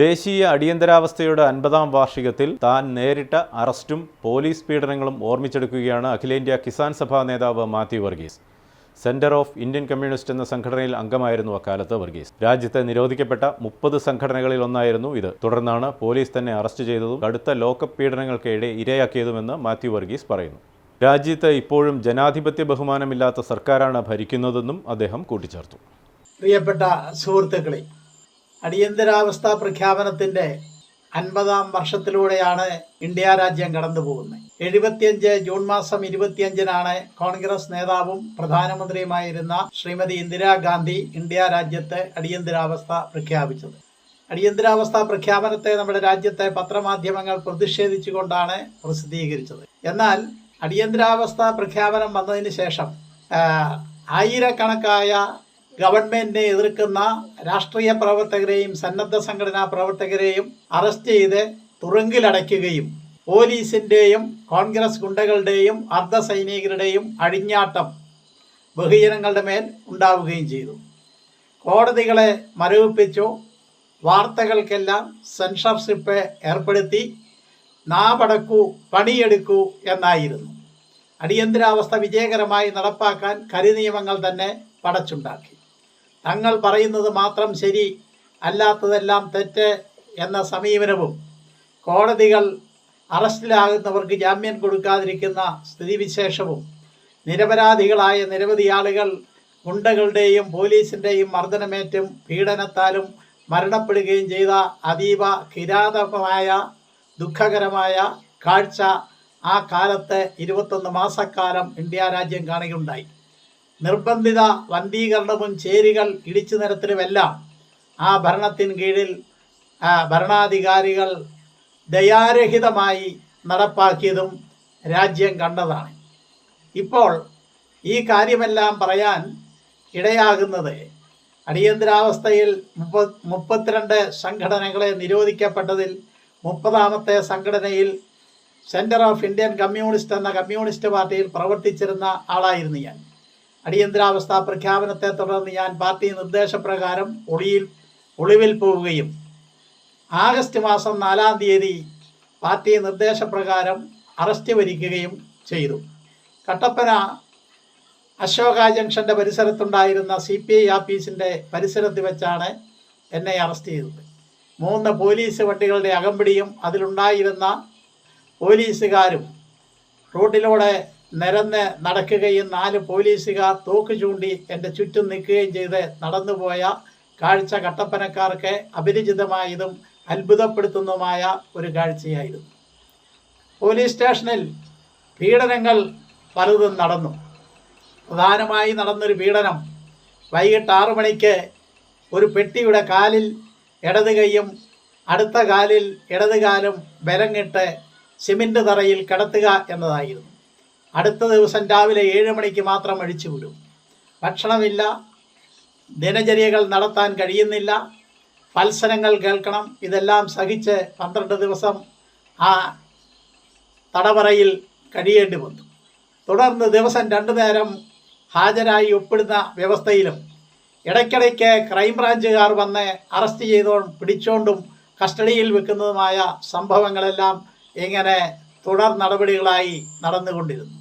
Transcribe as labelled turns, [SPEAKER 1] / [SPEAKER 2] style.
[SPEAKER 1] ദേശീയ അടിയന്തരാവസ്ഥയുടെ അൻപതാം വാർഷികത്തിൽ താൻ നേരിട്ട അറസ്റ്റും പോലീസ് പീഡനങ്ങളും ഓർമ്മിച്ചെടുക്കുകയാണ് അഖിലേന്ത്യാ കിസാൻ സഭാ നേതാവ് Mathew Varghese. Centre of Indian communist എന്ന സംഘടനയിൽ അംഗമായിരുന്നു അക്കാലത്ത് വർഗീസ്. രാജ്യത്തെ നിരോധിക്കപ്പെട്ട മുപ്പത് സംഘടനകളിൽ ഒന്നായിരുന്നു ഇത്. തുടർന്നാണ് പോലീസ് തന്നെ അറസ്റ്റ് ചെയ്തതും കടുത്ത ലോക്കപ്പ് പീഡനങ്ങൾക്കിടെ ഇരയാക്കിയതുമെന്ന് മാത്യു വർഗീസ് പറയുന്നു. രാജ്യത്ത് ഇപ്പോഴും ജനാധിപത്യ ബഹുമാനമില്ലാത്ത സർക്കാരാണ് ഭരിക്കുന്നതെന്നും അദ്ദേഹം കൂട്ടിച്ചേർത്തു.
[SPEAKER 2] പ്രിയപ്പെട്ട സുഹൃത്തുക്കളെ അടിയന്തരാവസ്ഥ പ്രഖ്യാപനത്തിന്റെ അൻപതാം വർഷത്തിലൂടെയാണ് ഇന്ത്യ രാജ്യം കടന്നു പോകുന്നത് എഴുപത്തിയഞ്ച് ജൂൺ മാസം ഇരുപത്തിയഞ്ചിനാണ് കോൺഗ്രസ് നേതാവും പ്രധാനമന്ത്രിയുമായിരുന്ന ശ്രീമതി ഇന്ദിരാഗാന്ധി ഇന്ത്യ രാജ്യത്ത് അടിയന്തരാവസ്ഥ പ്രഖ്യാപിച്ചത്. അടിയന്തരാവസ്ഥ പ്രഖ്യാപനത്തെ നമ്മുടെ രാജ്യത്തെ പത്രമാധ്യമങ്ങൾ പ്രതിഷേധിച്ചുകൊണ്ടാണ് പ്രസിദ്ധീകരിച്ചത്. എന്നാൽ അടിയന്തരാവസ്ഥ പ്രഖ്യാപനം വന്നതിന് ശേഷം ആയിരക്കണക്കായ ഗവൺമെന്റിനെ എതിർക്കുന്ന രാഷ്ട്രീയ പ്രവർത്തകരെയും സന്നദ്ധ സംഘടനാ പ്രവർത്തകരെയും അറസ്റ്റ് ചെയ്ത് തുറുങ്കിലടയ്ക്കുകയും പോലീസിന്റെയും കോൺഗ്രസ് ഗുണ്ടകളുടെയും അർദ്ധ സൈനികരുടെയും അഴിഞ്ഞാട്ടം ബഹുജനങ്ങളുടെ മേൽ ഉണ്ടാവുകയും ചെയ്തു. കോടതികളെ മരവിപ്പിച്ചു. വാർത്തകൾക്കെല്ലാം സെൻസർഷിപ്പ് ഏർപ്പെടുത്തി. നാപടക്കൂ പണിയെടുക്കൂ എന്നായിരുന്നു. അടിയന്തരാവസ്ഥ വിജയകരമായി നടപ്പാക്കാൻ കരിനിയമങ്ങൾ തന്നെ പടച്ചുണ്ടാക്കി. തങ്ങൾ പറയുന്നത് മാത്രം ശരി അല്ലാത്തതെല്ലാം തെറ്റ് എന്ന സമീപനവും കോടതികൾ അറസ്റ്റിലാകുന്നവർക്ക് ജാമ്യം കൊടുക്കാതിരിക്കുന്ന സ്ഥിതിവിശേഷവും നിരപരാധികളായ നിരവധി ആളുകൾ ഗുണ്ടകളുടെയും പോലീസിന്റെയും മർദ്ദനമേറ്റും പീഡനത്താലും മരണപ്പെടുകയും ചെയ്ത അതീവ കിരാതമായ ദുഃഖകരമായ കാഴ്ച ആ കാലത്ത് ഇരുപത്തൊന്ന് മാസക്കാലം ഇന്ത്യ രാജ്യം കാണുകയുണ്ടായി. നിർബന്ധിത വന്ധീകരണവും ചേരികൾ ഇടിച്ചു നിരത്തലുമെല്ലാം ആ ഭരണത്തിന് കീഴിൽ ഭരണാധികാരികൾ ദയാരഹിതമായി നടപ്പാക്കിയതും രാജ്യം കണ്ടതാണ്. ഇപ്പോൾ ഈ കാര്യമെല്ലാം പറയാൻ ഇടയാകുന്നത് അടിയന്തരാവസ്ഥയിൽ മുപ്പ മുപ്പത്തിരണ്ട് സംഘടനകളെ നിരോധിക്കപ്പെട്ടതിൽ മുപ്പതാമത്തെ സംഘടനയിൽ സെന്റർ ഓഫ് ഇന്ത്യൻ കമ്മ്യൂണിസ്റ്റ് എന്ന കമ്മ്യൂണിസ്റ്റ് പാർട്ടിയിൽ പ്രവർത്തിച്ചിരുന്ന ആളായിരുന്നു ഞാൻ. അടിയന്തരാവസ്ഥ പ്രഖ്യാപനത്തെ തുടർന്ന് ഞാൻ പാർട്ടി നിർദ്ദേശപ്രകാരം ഒളിയിൽ ഒളിവിൽ പോവുകയും ആഗസ്റ്റ് മാസം നാലാം തീയതി പാർട്ടി നിർദ്ദേശപ്രകാരം അറസ്റ്റ് വരിക്കുകയും ചെയ്തു. കട്ടപ്പന അശോക ജംഗ്ഷന്റെ പരിസരത്തുണ്ടായിരുന്ന സി പി ഐ ഓഫീസിന്റെ പരിസരത്ത് വെച്ചാണ് എന്നെ അറസ്റ്റ് ചെയ്തത്. മൂന്ന് പോലീസ് വണ്ടികളുടെ അകമ്പടിയും അതിലുണ്ടായിരുന്ന പോലീസുകാരും റോഡിലൂടെ നിരന്ന് നടക്കുകയും നാല് പോലീസുകാർ തോക്ക് ചൂണ്ടി എന്റെ ചുറ്റും നിൽക്കുകയും ചെയ്ത് നടന്നുപോയ കാഴ്ച കട്ടപ്പനക്കാർക്ക് അപരിചിതമായതും അത്ഭുതപ്പെടുത്തുന്നതുമായ ഒരു കാഴ്ചയായിരുന്നു. പോലീസ് സ്റ്റേഷനിൽ പീഡനങ്ങൾ പലതും നടന്നു. പ്രധാനമായി നടന്നൊരു പീഡനം വൈകിട്ട് ആറു മണിക്ക് ഒരു പെട്ടിയുടെ കാലിൽ ഇടത് കൈയും അടുത്ത കാലിൽ ഇടത് കാലും ബലങ്ങിട്ട് സിമന്റ് തറയിൽ കിടത്തുക എന്നതായിരുന്നു. അടുത്ത ദിവസം രാവിലെ ഏഴ് മണിക്ക് മാത്രം അഴിച്ചു വിടും. ഭക്ഷണമില്ല ദിനചര്യകൾ നടത്താൻ കഴിയുന്നില്ല മത്സരങ്ങൾ കേൾക്കണം ഇതെല്ലാം സഹിച്ച് പന്ത്രണ്ട് ദിവസം ആ തടവറയിൽ കഴിയേണ്ടി വന്നു. തുടർന്ന് ദിവസം രണ്ടു നേരം ഹാജരായി ഒപ്പിടുന്ന വ്യവസ്ഥയിലും ഇടയ്ക്കിടയ്ക്ക് ക്രൈംബ്രാഞ്ചുകാർ വന്ന് അറസ്റ്റ് ചെയ്തോണ്ടും പിടിച്ചോണ്ടും കസ്റ്റഡിയിൽ വെക്കുന്നതുമായ സംഭവങ്ങളെല്ലാം ഇങ്ങനെ തുടർ നടപടികളായി നടന്നുകൊണ്ടിരുന്നു.